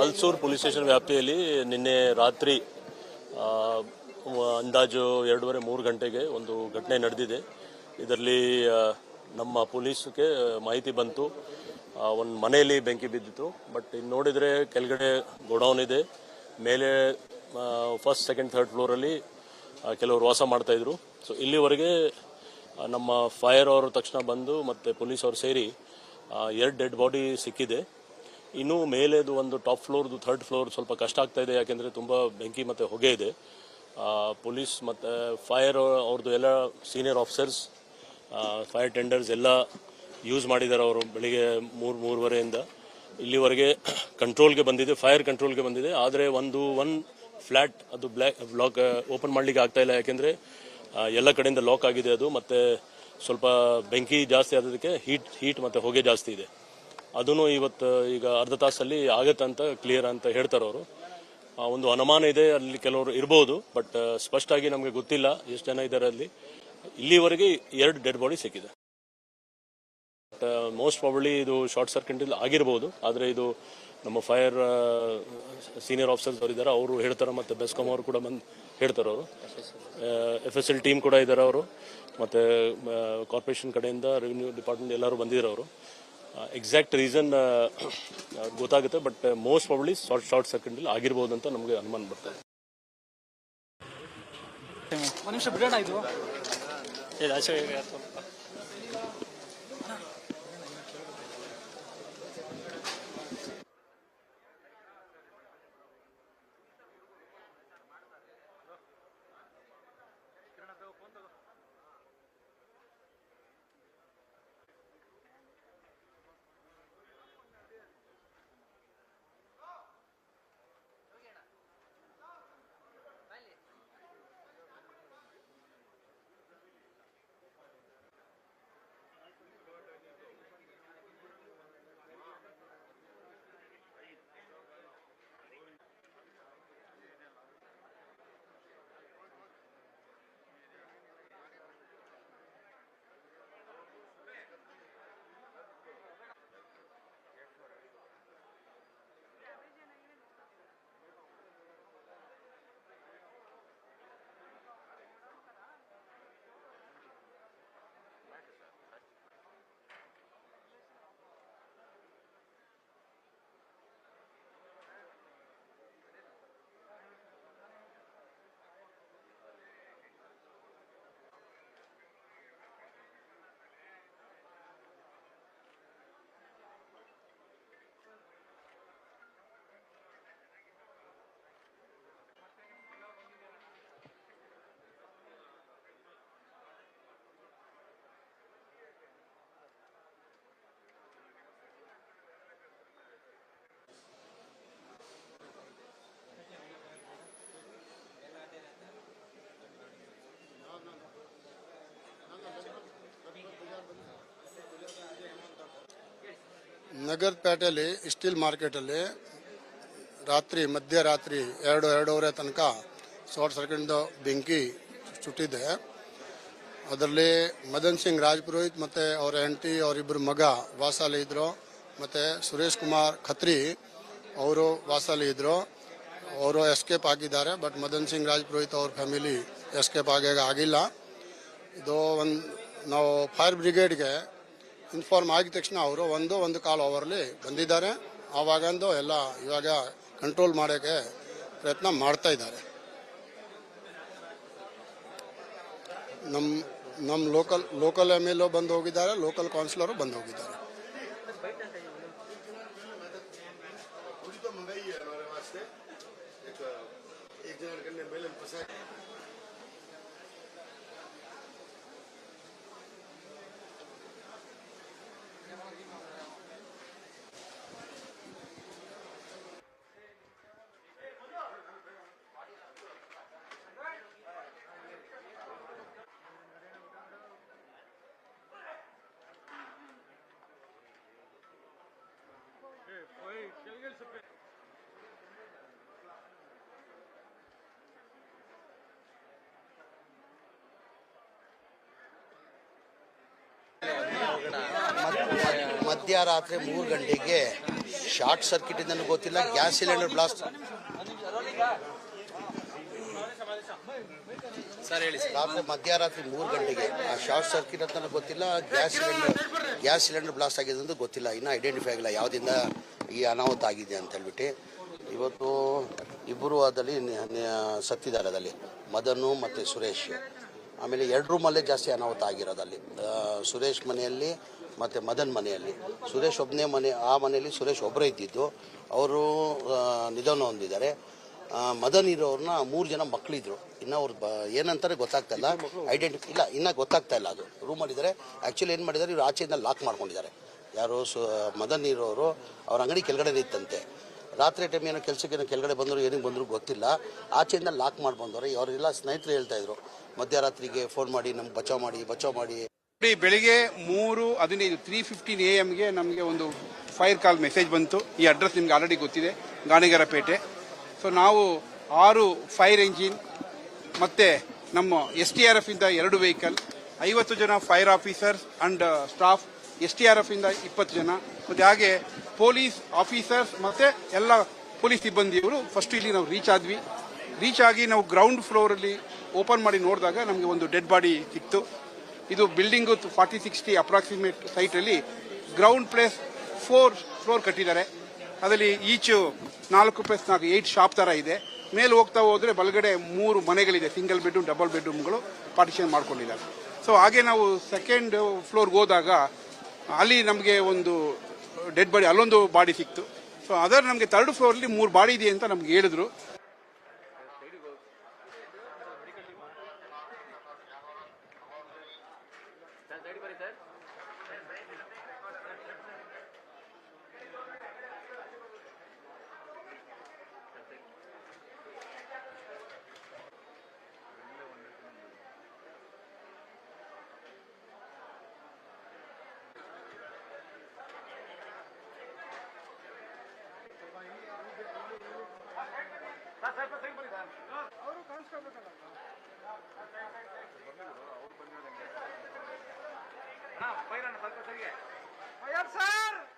Halsuru police station ವ್ಯಾಪ್ತಿಯಲ್ಲಿ ನಿನ್ನೆ ರಾತ್ರಿ ಅಂದಾಜು ಎರಡೂವರೆ, ಮೂರು ಗಂಟೆಗೆ ಒಂದು ಘಟನೆ ನಡೆದಿದೆ. ಇದರಲ್ಲಿ ನಮ್ಮ ಪೊಲೀಸ್ಗೆ ಮಾಹಿತಿ ಬಂತು. ಒಂದು ಮನೆಯಲ್ಲಿ ಬೆಂಕಿ ಬಿದ್ದಿತ್ತು. ಬಟ್ ಇನ್ನು ನೋಡಿದರೆ ಕೆಳಗಡೆ ಗೋಡೌನ್ ಇದೆ. ಮೇಲೆ ಫಸ್ಟ್, ಸೆಕೆಂಡ್, ಥರ್ಡ್ ಫ್ಲೋರಲ್ಲಿ ಕೆಲವರು ವಾಸ ಮಾಡ್ತಾಯಿದ್ರು ಸೊ ಇಲ್ಲಿವರೆಗೆ ನಮ್ಮ ಫೈರ್ ಅವರು ತಕ್ಷಣ ಬಂದು ಮತ್ತು ಪೊಲೀಸ್ ಅವರು ಸೇರಿ ಎರಡು ಡೆಡ್ ಬಾಡಿ ಸಿಕ್ಕಿದೆ. ಇನ್ನು ಮೇಲೆದು ಒಂದು ಟಾಪ್ ಫ್ಲೋರ್ದು ಥರ್ಡ್ ಫ್ಲೋರ್ ಸ್ವಲ್ಪ ಕಷ್ಟ ಆಗ್ತಾ ಇದೆ, ಯಾಕೆಂದರೆ ತುಂಬ ಬೆಂಕಿ ಮತ್ತು ಹೊಗೆ ಇದೆ. ಪೊಲೀಸ್ ಮತ್ತು ಫೈರ್ ಅವ್ರದ್ದು ಎಲ್ಲ ಸೀನಿಯರ್ ಆಫೀಸರ್ಸ್ ಫೈರ್ ಟೆಂಡರ್ಸ್ ಎಲ್ಲ ಯೂಸ್ ಮಾಡಿದ್ದಾರೆ ಅವರು ಬೆಳಿಗ್ಗೆ ಮೂರು, ಮೂರುವರೆಯಿಂದ. ಇಲ್ಲಿವರೆಗೆ ಕಂಟ್ರೋಲ್ಗೆ ಬಂದಿದೆ, ಫೈರ್ ಕಂಟ್ರೋಲ್ಗೆ ಬಂದಿದೆ. ಆದರೆ ಒಂದು, ಒನ್ ಫ್ಲ್ಯಾಟ್ ಅದು ಬ್ಲ್ಯಾಕ್ ಬ್ಲಾಕ್, ಓಪನ್ ಮಾಡಲಿಕ್ಕೆ ಆಗ್ತಾ ಇಲ್ಲ, ಯಾಕೆಂದರೆ ಎಲ್ಲ ಕಡೆಯಿಂದ ಲಾಕ್ ಆಗಿದೆ ಅದು, ಮತ್ತು ಸ್ವಲ್ಪ ಬೆಂಕಿ ಜಾಸ್ತಿ ಆದದಕ್ಕೆ ಹೀಟ್ ಹೀಟ್ ಮತ್ತು ಹೊಗೆ ಜಾಸ್ತಿ ಇದೆ. ಅದನ್ನು ಇವತ್ತು ಈಗ ಅರ್ಧ ತಾಸಲ್ಲಿ ಆಗತ್ತೆ ಅಂತ ಕ್ಲಿಯರ್ ಅಂತ ಹೇಳ್ತಾರೆ ಅವರು. ಒಂದು ಅನುಮಾನ ಇದೆ, ಅಲ್ಲಿ ಕೆಲವರು ಇರ್ಬೋದು ಬಟ್ ಸ್ಪಷ್ಟವಾಗಿ ನಮಗೆ ಗೊತ್ತಿಲ್ಲ ಎಷ್ಟು ಜನ ಇದ್ದಾರೆ ಅಲ್ಲಿ. ಇಲ್ಲಿವರೆಗೆ ಎರಡು ಡೆಡ್ ಬಾಡಿ ಸಿಕ್ಕಿದೆ. ಮೋಸ್ಟ್ ಪ್ರಾಬಬ್ಲಿ ಇದು ಶಾರ್ಟ್ ಸರ್ಕ್ಯೂಟ್ ಆಗಿರ್ಬೋದು, ಆದರೆ ಇದು ನಮ್ಮ ಫೈರ್ ಸೀನಿಯರ್ ಆಫೀಸರ್ಸ್ ಅವರು ಇದ್ದಾರೆ ಅವರು ಹೇಳ್ತಾರೆ, ಮತ್ತು ಬೆಸ್ಕಾಂ ಅವರು ಕೂಡ ಬಂದು ಹೇಳ್ತಾರೆ ಅವರು. ಎಫ್ ಎಸ್ ಎಲ್ ಟೀಮ್ ಕೂಡ ಇದ್ದಾರೆ ಅವರು, ಮತ್ತು ಕಾರ್ಪೊರೇಷನ್ ಕಡೆಯಿಂದ ರೆವಿನ್ಯೂ ಡಿಪಾರ್ಟ್ಮೆಂಟ್ ಎಲ್ಲರೂ ಬಂದಿದ್ದಾರೆ ಅವರು. ಎಕ್ಸಾಕ್ಟ್ ರೀಸನ್ ಗೊತ್ತಾಗುತ್ತೆ but most probably short short circuit ಆಗಿರ್ಬೋದು ಅಂತ ನಮಗೆ ಅನುಮಾನ ಬರ್ತದೆ. ಒಂದು ನಿಮಿಷ ಬಿಡೋಣ ಇದು? ನಗರದ ಪೇಟೆಯಲ್ಲಿ ಸ್ಟೀಲ್ ಮಾರ್ಕೆಟಲ್ಲಿ ರಾತ್ರಿ, ಮಧ್ಯರಾತ್ರಿ ಎರಡು, ಎರಡೂವರೆ ತನಕ ಶಾರ್ಟ್ ಸರ್ಕ್ಯೂಟಿಂದ ಬೆಂಕಿ ಸುಟ್ಟಿದೆ. ಅದರಲ್ಲಿ ಮದನ್ ಸಿಂಗ್ ರಾಜ್ಪುರೋಹಿತ್ ಮತ್ತು ಅವರ ಹೆಂಡತಿ ಅವರಿಬ್ಬರು ಮಗ ವಾಸಾಲಿ ಇದ್ದರು ಮತ್ತು ಸುರೇಶ್ ಕುಮಾರ್ ಖತ್ರಿ ಅವರು ವಾಸಾಲಿ ಇದ್ದರು ಅವರು ಎಸ್ಕೇಪ್ ಆಗಿದ್ದಾರೆ ಬಟ್ ಮದನ್ ಸಿಂಗ್ ರಾಜ್ಪುರೋಹಿತ್ ಅವ್ರ ಫ್ಯಾಮಿಲಿ ಎಸ್ಕೇಪ್ ಆಗ ಆಗಿಲ್ಲ. ಇದು ಒಂದು, ನಾವು ಫೈರ್ ಬ್ರಿಗೇಡ್ಗೆ ಇನ್ಫಾರ್ಮ್ ಆಗಿದ ತಕ್ಷಣ ಅವರು ಒಂದು ಒಂದು ಕಾಲ್ ಓವರ್ಲಿ ಬಂದಿದ್ದಾರೆ. ಆವಾಗಂದು ಎಲ್ಲ ಇವಾಗ ಕಂಟ್ರೋಲ್ ಮಾಡೋಕ್ಕೆ ಪ್ರಯತ್ನ ಮಾಡ್ತಾ ಇದ್ದಾರೆ. ನಮ್ಮ ನಮ್ಮ ಲೋಕಲ್ ಲೋಕಲ್ ಎಂ ಎಲ್ ಬಂದು ಹೋಗಿದ್ದಾರೆ ಲೋಕಲ್ ಕೌನ್ಸಿಲರು ಬಂದು ಹೋಗಿದ್ದಾರೆ. ಮಧ್ಯರಾತ್ರಿ ಮೂರು ಗಂಟೆಗೆ ಶಾರ್ಟ್ ಸರ್ಕ್ಯೂಟ್ ನನಗೆ ಗೊತ್ತಿಲ್ಲ ಗ್ಯಾಸ್ ಸಿಲಿಂಡರ್ ಬ್ಲಾಸ್ಟ್ ರಾತ್ರಿ ಮಧ್ಯರಾತ್ರಿ ಮೂರು ಗಂಟೆಗೆ. ಆ ಶಾರ್ಟ್ ಸರ್ಕ್ಯೂಟ್ ಅಂತ ಗೊತ್ತಿಲ್ಲ gas cylinder gas cylinder blast ಆಗಿದೆ ಅಂತ ಗೊತ್ತಿಲ್ಲ ಇನ್ನೂ ಐಡೆಂಟಿಫೈ ಆಗಿಲ್ಲ ಯಾವುದಿಂದ ಈ ಅನಾಹುತ ಆಗಿದೆ ಅಂತ ಹೇಳ್ಬಿಟ್ಟು. ಇವತ್ತು ಇಬ್ಬರು ಅದಲ್ಲಿ ನಿ- ನಿ- ಸತ್ತಿದ್ದಾರೆ ಅದಲ್ಲಿ ಮದನು ಮತ್ತು ಸುರೇಶ್. ಆಮೇಲೆ ಎರಡು ರೂಮಲ್ಲೇ ಜಾಸ್ತಿ ಅನಾಹುತ ಆಗಿರೋದಲ್ಲಿ. ಸುರೇಶ್ ಮನೆಯಲ್ಲಿ ಮತ್ತು ಮದನ್ ಮನೆಯಲ್ಲಿ. ಸುರೇಶ್ ಒಬ್ಬನೇ ಮನೆ ಆ ಮನೆಯಲ್ಲಿ ಸುರೇಶ್ ಒಬ್ಬರೇ ಇದ್ದಿದ್ದು. ಅವರು ನಿಧನ ಹೊಂದಿದ್ದಾರೆ. ಮದನ್ ಇರೋರ್ನ ಮೂರು ಜನ ಮಕ್ಕಳಿದ್ರು ಇನ್ನು ಅವ್ರು ಬ ಏನಂತಾರೆ ಗೊತ್ತಾಗ್ತಾ ಇಲ್ಲ. ಐಡೆಂಟಿಫೈ ಇಲ್ಲ ಇನ್ನೂ ಗೊತ್ತಾಗ್ತಾ ಇಲ್ಲ ಅದು. ರೂಮಲ್ಲಿದ್ದಾರೆ ಆ್ಯಕ್ಚುಲಿ ಏನು ಮಾಡಿದ್ದಾರೆ ಇವ್ರು ಆಚೆಯಿಂದ ಲಾಕ್ ಮಾಡ್ಕೊಂಡಿದ್ದಾರೆ. ಯಾರು ಸು ಮದನ್ ಇರೋರು ಅವ್ರ ಅಂಗಡಿ ಕೆಳಗಡೆ ಇತ್ತಂತೆ. ರಾತ್ರಿ ಟೈಮ್ ಏನೋ ಕೆಲಸಕ್ಕೆ ಏನೋ ಕೆಳಗಡೆ ಬಂದರು ಏನಿಗೆ ಬಂದರು ಗೊತ್ತಿಲ್ಲ. ಆಚೆಯಿಂದ ಲಾಕ್ ಮಾಡಿ ಬಂದವರು ಅವರೆಲ್ಲ ಸ್ನೇಹಿತರು ಹೇಳ್ತಾ ಇದ್ರು. ಮಧ್ಯರಾತ್ರಿಗೆ ಫೋನ್ ಮಾಡಿ ನಮ್ಗೆ ಬಚಾವ್ ಮಾಡಿ ಬಚಾವ್ ಮಾಡಿ. ನೋಡಿ ಬೆಳಿಗ್ಗೆ ಮೂರು ಹದಿನೈದು ತ್ರೀ ಫಿಫ್ಟೀನ್ ಎ ಎಮ್ಗೆ ನಮಗೆ ಒಂದು ಫೈರ್ ಕಾಲ್ ಮೆಸೇಜ್ ಬಂತು. ಈ ಅಡ್ರೆಸ್ ನಿಮ್ಗೆ ಆಲ್ರೆಡಿ ಗೊತ್ತಿದೆ. ಗಾಣಿಗರಪೇಟೆ ಸೊ ನಾವು ಆರು ಫೈರ್ ಎಂಜಿನ್, ಮತ್ತು ನಮ್ಮ ಎಸ್ ಟಿ ಆರ್ ಎಫ್ ಇಂದ ಎರಡು ವೆಹಿಕಲ್, ಐವತ್ತು ಜನ fire officers and staff S T R F ಇಂದ ಇಪ್ಪತ್ತು ಜನ. ಮತ್ತು ಹಾಗೆ ಪೊಲೀಸ್ ಆಫೀಸರ್ಸ್ ಮತ್ತು ಎಲ್ಲ ಪೊಲೀಸ್ ಸಿಬ್ಬಂದಿಯವರು ಫಸ್ಟ್ ಇಲ್ಲಿ ನಾವು ರೀಚ್ ಆದ್ವಿ. ರೀಚ್ ಆಗಿ ನಾವು ಗ್ರೌಂಡ್ ಫ್ಲೋರಲ್ಲಿ ಓಪನ್ ಮಾಡಿ ನೋಡಿದಾಗ ನಮಗೆ ಒಂದು ಡೆಡ್ ಬಾಡಿ ಸಿಕ್ತು. ಇದು ಬಿಲ್ಡಿಂಗು ಫಾರ್ಟಿ ಸಿಕ್ಸ್ಟಿ ಅಪ್ರಾಕ್ಸಿಮೇಟ್ ಸೈಟಲ್ಲಿ ಗ್ರೌಂಡ್ ಪ್ಲೇಸ್ ಫೋರ್ ಫ್ಲೋರ್ ಕಟ್ಟಿದ್ದಾರೆ. ಅದರಲ್ಲಿ ಈಚು ನಾಲ್ಕು ಪ್ಲಸ್ ನಾಲ್ಕು ಏಯ್ಟ್ ಶಾಪ್ ಥರ ಇದೆ. ಮೇಲೆ ಹೋಗ್ತಾ ಹೋದರೆ ಬಲಗಡೆ ಮೂರು ಮನೆಗಳಿದೆ. ಸಿಂಗಲ್ ಬೆಡ್ರೂಮ್, ಡಬಲ್ ಬೆಡ್ರೂಮ್ಗಳು ಪಾರ್ಟಿಷನ್ ಮಾಡ್ಕೊಂಡಿದ್ದಾರೆ ಸೊ ಹಾಗೆ ನಾವು ಸೆಕೆಂಡ್ ಫ್ಲೋರ್ಗೆ ಹೋದಾಗ ಅಲ್ಲಿ ನಮಗೆ ಒಂದು ಡೆಡ್ ಬಾಡಿ ಅಲ್ಲೊಂದು ಬಾಡಿ ಸಿಕ್ತು. ಸೊ ಅದರ ನಮಗೆ ತರ್ಡ್ ಫ್ಲೋರಲ್ಲಿ ಮೂರು ಬಾಡಿ ಇದೆ ಅಂತ ನಮ್ಗೆ ಹೇಳಿದ್ರು. ಸರ್. हाँ पैरा नंबर को सही है। सर!